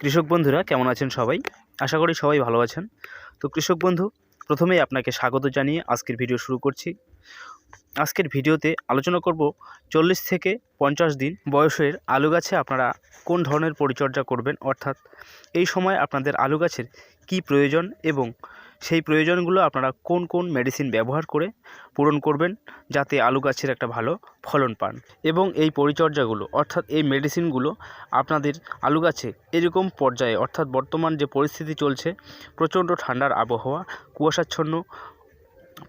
কৃষক বন্ধুরা, কেমন আছেন সবাই? আশা করি সবাই ভালো আছেন। তো কৃষক বন্ধু, প্রথমেই আপনাকে স্বাগত জানিয়ে আজকের ভিডিও শুরু করছি। আজকের ভিডিওতে আলোচনা করব চল্লিশ থেকে পঞ্চাশ দিন বয়সের আলু গাছে আপনারা কোন ধরনের পরিচর্যা করবেন, অর্থাৎ এই সময় আপনাদের আলু গাছের কী প্রয়োজন এবং সেই প্রয়োজনগুলো আপনারা কোন কোন মেডিসিন ব্যবহার করে পূরণ করবেন যাতে আলু গাছের একটা ভালো ফলন পান। এবং এই পরিচর্যাগুলো, অর্থাৎ এই মেডিসিনগুলো আপনাদের আলু গাছে এরকম পর্যায়ে, অর্থাৎ বর্তমান যে পরিস্থিতি চলছে, প্রচণ্ড ঠান্ডার আবহাওয়া, কুয়াশাচ্ছন্ন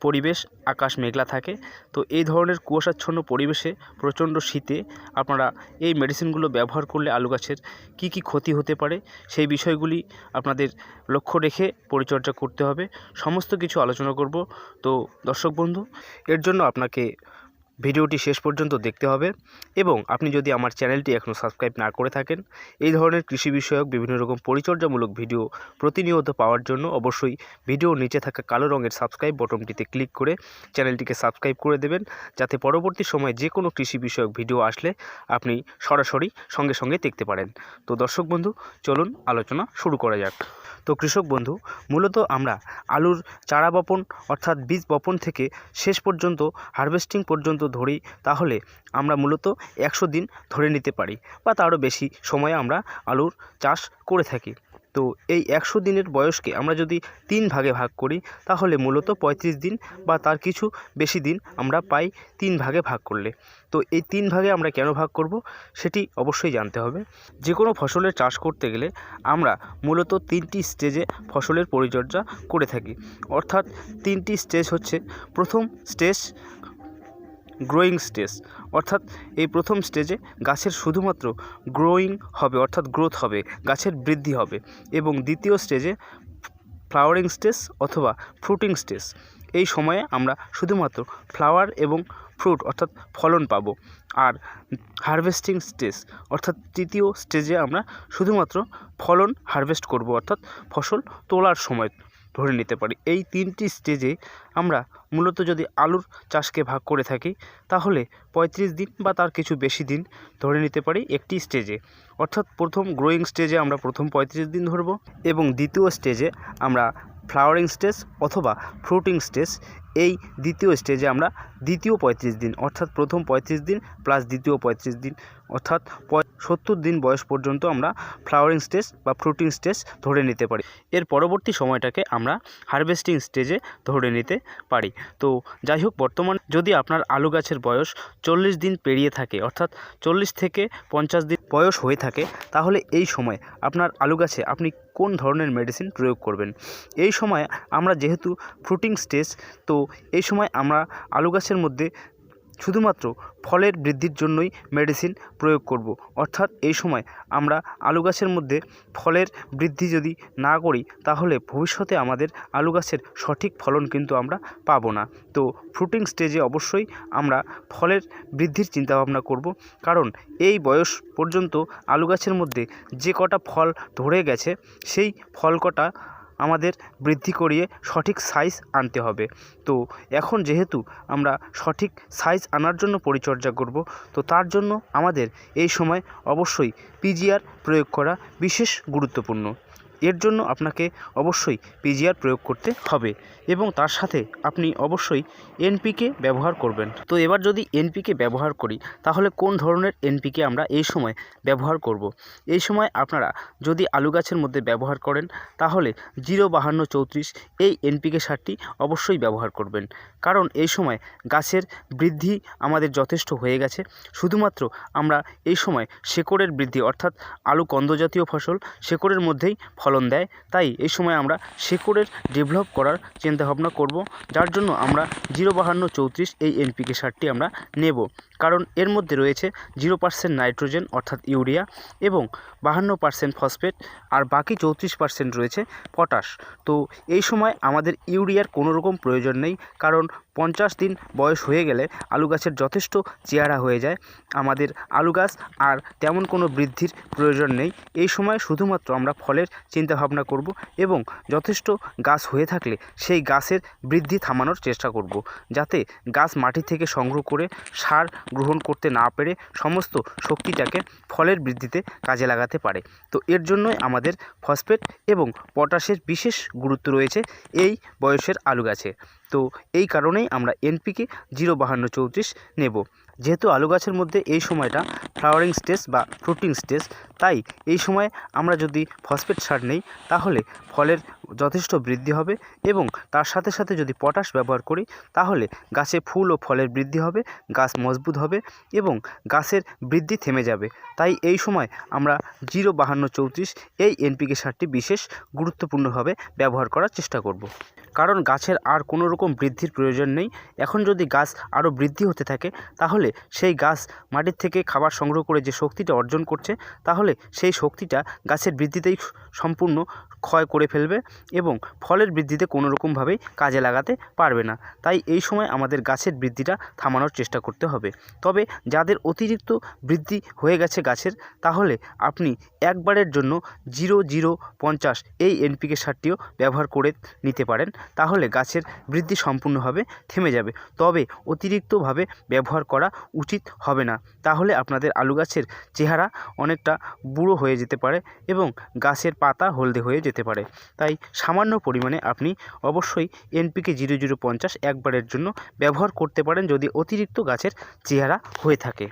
পরিবেশ, আকাশ মেঘলা থাকে। তো এই ধরনের কুয়াশাচ্ছন্ন পরিবেশে প্রচণ্ড শীতে আপনারা এই মেডিসিনগুলো ব্যবহার করলে আলু গাছের কী কী ক্ষতি হতে পারে সেই বিষয়গুলি আপনাদের লক্ষ্য রেখে পরিচর্যা করতে হবে। সমস্ত কিছু আলোচনা করব। তো দর্শক বন্ধু, এর জন্য আপনাকে ভিডিওটি শেষ পর্যন্ত দেখতে হবে এবং আপনি যদি আমার চ্যানেলটি এখনও সাবস্ক্রাইব না করে থাকেন, এই ধরনের কৃষি বিষয়ক বিভিন্ন রকম পরিচর্যামূলক ভিডিও প্রতিনিয়ত পাওয়ার জন্য অবশ্যই ভিডিওর নিচে থাকা কালো রঙের সাবস্ক্রাইব বটনটিতে ক্লিক করে চ্যানেলটিকে সাবস্ক্রাইব করে দেবেন, যাতে পরবর্তী সময়ে যে কোনো কৃষি বিষয়ক ভিডিও আসলে আপনি সরাসরি সঙ্গে সঙ্গে দেখতে পারেন। তো দর্শক বন্ধু, চলুন আলোচনা শুরু করা যাক। তো কৃষক বন্ধু, মূলত আমরা আলুর চারা বপন অর্থাৎ বীজ বপন থেকে শেষ পর্যন্ত হারভেস্টিং পর্যন্ত ধরি, তাহলে আমরা মূলত একশো দিন ধরে নিতে পারি বা তারও বেশি সময়ে আমরা আলুর চাষ করে থাকি। তো এই একশো দিনের বয়সকে আমরা যদি তিন ভাগে ভাগ করি, তাহলে মূলত পঁয়ত্রিশ দিন বা তার কিছু বেশি দিন আমরা পাই তিন ভাগে ভাগ করলে। তো এই তিন ভাগে আমরা কেন ভাগ করব, সেটি অবশ্যই জানতে হবে। যে কোনো ফসলের চাষ করতে গেলে আমরা মূলত তিনটি স্টেজে ফসলের পরিচর্যা করে থাকি। অর্থাৎ তিনটি স্টেজ হচ্ছে, প্রথম স্টেজ গ্রোয়িং স্টেজ অর্থাৎ এই প্রথম স্টেজে গাছের শুধুমাত্র গ্রোয়িং হবে, অর্থাৎ গ্রোথ হবে, গাছের বৃদ্ধি হবে এবং দ্বিতীয় স্টেজে ফ্লাওয়ারিং স্টেজ অথবা ফ্রুটিং স্টেজ এই সময়ে আমরা শুধুমাত্র ফ্লাওয়ার এবং ফ্রুট অর্থাৎ ফলন পাবো। আর হারভেস্টিং স্টেজ অর্থাৎ তৃতীয় স্টেজে আমরা শুধুমাত্র ফলন হারভেস্ট করব, অর্থাৎ ফসল তোলার সময়। ধরে নিতে পারি। এই তিনটি স্টেজে আমরা মূলত যদি আলুর চাষকে ভাগ করে থাকি, তাহলে পঁয়ত্রিশ দিন বা তার কিছু বেশি দিন ধরে নিতে পারি একটি স্টেজে অর্থাৎ প্রথম গ্রোয়িং স্টেজে আমরা প্রথম পঁয়ত্রিশ দিন ধরব এবং দ্বিতীয় স্টেজে আমরা ফ্লাওয়ারিং স্টেজ অথবা ফ্রুটিং স্টেজ এই দ্বিতীয় স্টেজে আমরা দ্বিতীয় পঁয়ত্রিশ দিন, অর্থাৎ প্রথম পঁয়ত্রিশ দিন প্লাস দ্বিতীয় পঁয়ত্রিশ দিন, অর্থাৎ সত্তর দিন বয়স পর্যন্ত আমরা ফ্লাওয়ারিং স্টেজ বা ফ্রুটিং স্টেজ ধরে নিতে পারি। এর পরবর্তী সময়টাকে আমরা হারভেস্টিং স্টেজে ধরে নিতে পারি। তো যাই হোক, বর্তমান যদি আপনার আলু গাছের বয়স চল্লিশ দিন পেরিয়ে থাকে, অর্থাৎ চল্লিশ থেকে পঞ্চাশ দিন বয়স হয়ে থাকে, তাহলে এই সময় আপনার আলু গাছে আপনি কোন ধরনের মেডিসিন প্রয়োগ করবেন? এই সময় আমরা যেহেতু ফ্রুটিং স্টেজ তো এই সময় আমরা আলু গাছের মধ্যে শুধুমাত্র ফলের বৃদ্ধির জন্যই মেডিসিন প্রয়োগ করব। অর্থাৎ এই সময় আমরা আলু গাছের মধ্যে ফলের বৃদ্ধি যদি না করি, তাহলে ভবিষ্যতে আমাদের আলু গাছের সঠিক ফলন কিন্তু আমরা পাবো না। তো ফ্রুটিং স্টেজে অবশ্যই আমরা ফলের বৃদ্ধির চিন্তাভাবনা করব। কারণ এই বয়স পর্যন্ত আলু গাছের মধ্যে যে কটা ফল ধরে গেছে, সেই ফল কটা আমাদের বৃদ্ধি করিয়ে সঠিক সাইজ আনতে হবে। তো এখন যেহেতু আমরা সঠিক সাইজ আনার জন্য পরিচর্যা করব, তো তার জন্য আমাদের এই সময় অবশ্যই পিজিআর প্রয়োগ করা বিশেষ গুরুত্বপূর্ণ। এর জন্য আপনাকে অবশ্যই পিজিআর প্রয়োগ করতে হবে এবং তার সাথে আপনি অবশ্যই এনপিকে ব্যবহার করবেন। তো এবার যদি এনপিকে ব্যবহার করি, তাহলে কোন ধরনের এনপিকে আমরা এই সময় ব্যবহার করব। এই সময় আপনারা যদি আলু গাছের মধ্যে ব্যবহার করেন, তাহলে জিরো বাহান্ন চৌত্রিশ এই এনপিকে সারটি অবশ্যই ব্যবহার করবেন। কারণ এই সময় গাছের বৃদ্ধি আমাদের যথেষ্ট হয়ে গেছে। শুধুমাত্র আমরা এই সময় শেকড়ের বৃদ্ধি, অর্থাৎ আলু কন্দজাতীয় ফসল, শেকড়ের মধ্যেই ফলন দেয়। তাই এই সময় আমরা শেকড়ের ডেভেলপ করার চিন্তাভাবনা করব, যার জন্য আমরা জিরো বাহান্ন চৌত্রিশ এই এনপিকে সারটি আমরা নেব। কারণ এর মধ্যে রয়েছে জিরো পার্সেন্ট নাইট্রোজেন অর্থাৎ ইউরিয়া এবং বাহান্ন পার্সেন্ট ফসফেট আর বাকি চৌত্রিশ পার্সেন্ট রয়েছে পটাশ। তো এই সময় আমাদের ইউরিয়ার কোনো রকম প্রয়োজন নেই কারণ পঞ্চাশ দিন বয়স হয়ে গেলে আলু গাছের যথেষ্ট চেহারা হয়ে যায়। আমাদের আলু গাছ আর তেমন কোনো বৃদ্ধির প্রয়োজন নেই। এই সময় শুধুমাত্র আমরা ফলের চিন্তাভাবনা করব এবং যথেষ্ট গাছ হয়ে থাকলে সেই গাছের বৃদ্ধি থামানোর চেষ্টা করব। যাতে গাছ মাটি থেকে সংগ্রহ করে সার গ্রহণ করতে না পেরে সমস্ত শক্তিটাকে ফলের বৃদ্ধিতে কাজে লাগাতে পারে। তো এর জন্যই আমাদের ফসফেট এবং পটাশের বিশেষ গুরুত্ব রয়েছে এই বয়সের আলু গাছে। তো এই কারণেই আমরা এনপিকে জিরো বাহান্ন চৌত্রিশ নেব। যেহেতু আলু গাছের মধ্যে এই সময়টা ফ্লাওয়ারিং স্টেজ বা ফ্রুটিং স্টেজ তাই এই সময় আমরা যদি ফসফেট সার নেই, তাহলে ফলের যথেষ্ট বৃদ্ধি হবে এবং তার সাথে সাথে যদি পটাশ ব্যবহার করি, তাহলে গাছে ফুল ও ফলের বৃদ্ধি হবে, গাছ মজবুত হবে এবং গাছের বৃদ্ধি থেমে যাবে। তাই এই সময় আমরা জিরো বাহান্ন চৌত্রিশ এই এনপিকে সারটি বিশেষ গুরুত্বপূর্ণভাবে ব্যবহার করার চেষ্টা করব। কারণ গাছের আর কোনো রকম বৃদ্ধির প্রয়োজন নেই। এখন যদি গাছ আরও বৃদ্ধি হতে থাকে, তাহলে সেই গাছ মাটির থেকে খাবার সংগ্রহ করে যে শক্তিটা অর্জন করছে, তাহলে সেই শক্তিটা গাছের বৃদ্ধিতেই সম্পূর্ণ ক্ষয় করে ফেলবে এবং ফলের বৃদ্ধিতে কোনো রকমভাবেই কাজে লাগাতে পারবে না। তাই এই সময় আমাদের গাছের বৃদ্ধিটা থামানোর চেষ্টা করতে হবে। তবে যাদের অতিরিক্ত বৃদ্ধি হয়ে গেছে গাছের, তাহলে আপনি একবারের জন্য জিরো জিরো পঞ্চাশ এই এনপিকে সারটিও ব্যবহার করে নিতে পারেন। তাহলে গাছের বৃদ্ধি সম্পূর্ণভাবে থেমে যাবে। তবে অতিরিক্তভাবে ব্যবহার করা উচিত হবে না। তাহলে আপনাদের আলু গাছের চেহারা অনেকটা বুড়ো হয়ে যেতে পারে এবং গাছের পাতা হলদে হয়ে যেতে পারে। তাই সামান্য পরিমাণে আপনি অবশ্যই এনপিকে জিরো জিরো পঞ্চাশ একবারের জন্য ব্যবহার করতে পারেন যদি অতিরিক্ত গাছের চেহারা হয়ে থাকে।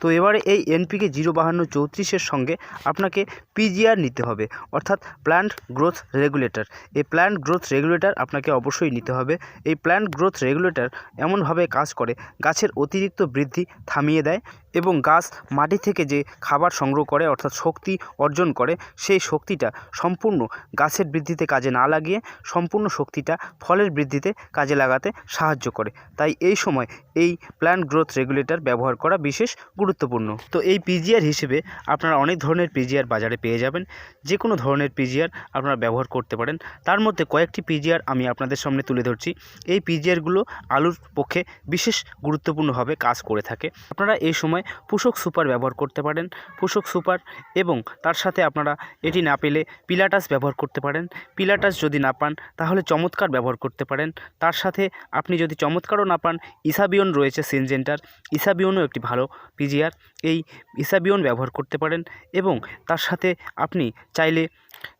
তো এবারে এই এনপিকে জিরো বাহান্ন চৌত্রিশের সঙ্গে আপনাকে পিজিআর নিতে হবে, অর্থাৎ প্ল্যান্ট গ্রোথ রেগুলেটর এই প্ল্যান্ট গ্রোথ রেগুলেটর আপনাকে অবশ্যই নিতে হবে। এই প্ল্যান্ট গ্রোথ রেগুলেটর এমনভাবে কাজ করে, গাছের অতিরিক্ত বৃদ্ধি থামিয়ে দেয় এবং গাছ মাটি থেকে যে খাবার সংগ্রহ করে, অর্থাৎ শক্তি অর্জন করে, সেই শক্তিটা সম্পূর্ণ গাছের বৃদ্ধিতে কাজে না লাগিয়ে, সম্পূর্ণ শক্তিটা ফলের বৃদ্ধিতে কাজে লাগাতে সাহায্য করে। তাই এই সময় এই প্ল্যান্ট গ্রোথ রেগুলেটর ব্যবহার করা বিশেষ গুরুত্বপূর্ণ। তো এই পিজিআর হিসেবে আপনারা অনেক ধরনের পিজিআর বাজারে পেয়ে যাবেন। যে কোনো ধরনের পিজিআর আপনারা ব্যবহার করতে পারেন। তার মধ্যে কয়েকটি পিজিআর আমি আপনাদের সামনে তুলে ধরছি। এই পিজিআরগুলো আলুর পক্ষে বিশেষ গুরুত্বপূর্ণভাবে কাজ করে থাকে। আপনারা এই সময় পুষক সুপার ব্যবহার করতে পারেন, পুষক সুপার এবং তার সাথে আপনারা এটি না পেলে পিলাটাস ব্যবহার করতে পারেন। পিলাটাস যদি না পান, তাহলে চমৎকার ব্যবহার করতে পারেন। তার সাথে আপনি যদি চমৎকারও না পান, ইসাবিয়ন রয়েছে সিনজেন্টার। ইসাবিয়নও একটি ভালো পিজিআর। এই ইসাবিয়ন ব্যবহার করতে পারেন এবং তার সাথে আপনি চাইলে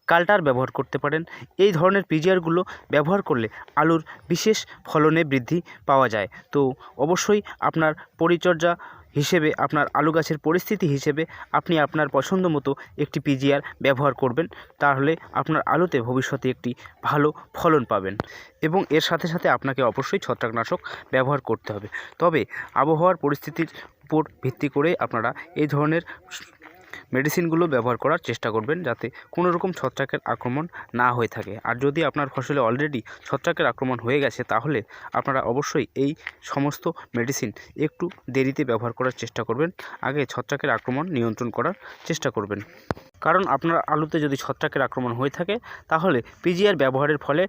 কাল্টার ব্যবহার করতে পারেন। এই ধরনের পিজিআরগুলো ব্যবহার করলে আলুর বিশেষ ফলনে বৃদ্ধি পাওয়া যায়। তো অবশ্যই আপনার পরিচর্যা হিসেবে আপনার আলু গাছের পরিস্থিতি হিসেবে আপনি আপনার পছন্দ মতো একটি পিজিআর ব্যবহার করবেন। তাহলে আপনার আলুতে ভবিষ্যতে একটি ভালো ফলন পাবেন এবং এর সাথে সাথে আপনাকে অবশ্যই ছত্রাকনাশক ব্যবহার করতে হবে। তবে আবহাওয়ার পরিস্থিতির উপর ভিত্তি করে আপনারা এই ধরনের মেডিসিনগুলো ব্যবহার করার চেষ্টা করবেন যাতে কোনো রকম ছত্রাকের আক্রমণ না হয়ে থাকে। আর যদি আপনার ফসলে অলরেডি ছত্রাকের আক্রমণ হয়ে গেছে, তাহলে আপনারা অবশ্যই এই সমস্ত মেডিসিন একটু দেরিতে ব্যবহার করার চেষ্টা করবেন। আগে ছত্রাকের আক্রমণ নিয়ন্ত্রণ করার চেষ্টা করবেন। কারণ আপনার আলুতে যদি ছত্রাকের আক্রমণ হয়ে থাকে, তাহলে পিজিআর ব্যবহারের ফলে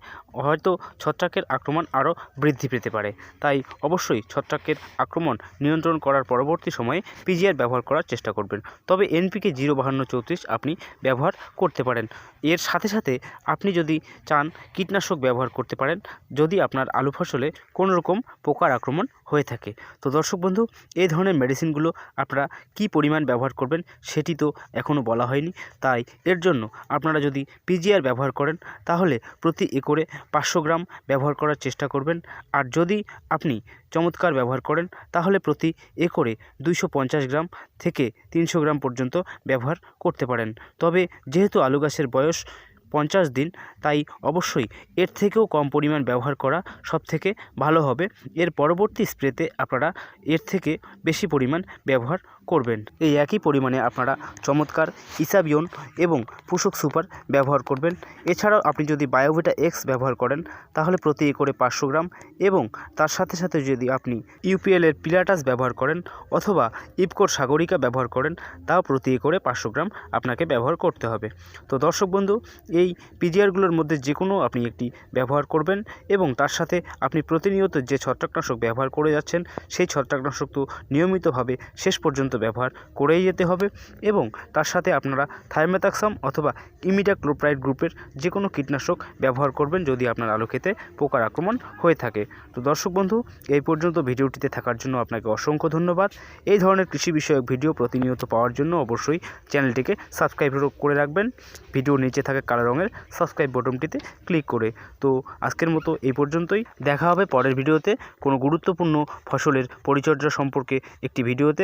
হয়তো ছত্রাকের আক্রমণ আরও বৃদ্ধি পেতে পারে। তাই অবশ্যই ছত্রাকের আক্রমণ নিয়ন্ত্রণ করার পরবর্তী সময়ে পিজিআর ব্যবহার করার চেষ্টা করবেন। তবে এনপিকে জিরো বাহান্ন চৌত্রিশ আপনি ব্যবহার করতে পারেন। এর সাথে সাথে আপনি যদি চান কীটনাশক ব্যবহার করতে পারেন, যদি আপনার আলু ফসলে কোনো রকম পোকার আক্রমণ হয়ে থাকে। তো দর্শক বন্ধু, এই ধরনের মেডিসিনগুলো আপনারা কী পরিমাণ ব্যবহার করবেন সেটি তো এখনও বলা হয়নি। তাই এর জন্য আপনারা যদি পিজিআর ব্যবহার করেন, তাহলে প্রতি একরে পাঁচশো গ্রাম ব্যবহার করার চেষ্টা করবেন। আর যদি আপনি চমৎকার ব্যবহার করেন, তাহলে প্রতি একরে দুইশো পঞ্চাশ গ্রাম থেকে তিনশো গ্রাম পর্যন্ত ব্যবহার করতে পারেন। তবে যেহেতু আলু গাছের বয়স পঞ্চাশ দিন, তাই অবশ্যই এর থেকেও কম পরিমাণ ব্যবহার করা সবথেকে ভালো হবে। এর পরবর্তী স্প্রেতে আপনারা এর থেকে বেশি পরিমাণ ব্যবহার করবেন। এই একই পরিমাণে আপনারা চমৎকার ইসাবিয়ন এবং পুষক সুপার ব্যবহার করবেন। এছাড়াও আপনি যদি বায়োভিটা এক্স ব্যবহার করেন, তাহলে প্রতি একরে পাঁচশো গ্রাম এবং তার সাথে সাথে যদি আপনি ইউপিএলের পিলাটাস ব্যবহার করেন অথবা ইপকোর সাগরিকা ব্যবহার করেন, তাও প্রতি একরে পাঁচশো গ্রাম আপনাকে ব্যবহার করতে হবে। তো দর্শক বন্ধু, এই পিজিআরগুলোর মধ্যে যে কোনো আপনি একটি ব্যবহার করবেন এবং তার সাথে আপনি প্রতিনিয়ত যে ছত্রাকনাশক ব্যবহার করে যাচ্ছেন, সেই ছত্রাকনাশক তো নিয়মিতভাবে শেষ পর্যন্ত ব্যবহার করেই যেতে হবে এবং তার সাথে আপনারা থাইমেথাক্সাম অথবা ইমিডাক্লোপ্রাইড গ্রুপের যে কোনো কীটনাশক ব্যবহার করবেন যদি আপনার আলু খেতে পোকার আক্রমণ হয়ে থাকে। তো দর্শক বন্ধু, এই পর্যন্ত ভিডিওটিতে থাকার জন্য আপনাকে অসংখ্য ধন্যবাদ। এই ধরনের কৃষি বিষয়ক ভিডিও প্রতিনিয়ত পাওয়ার জন্য অবশ্যই চ্যানেলটিকে সাবস্ক্রাইব করে রাখবেন। ভিডিও নিচে থাকা কালো রঙের সাবস্ক্রাইব বটনটিতে ক্লিক করে। তো আজকের মতো এই পর্যন্তই। দেখা হবে পরের ভিডিওতে। কোনো গুরুত্বপূর্ণ ফসলের পরিচর্যা সম্পর্কে একটি ভিডিওতে।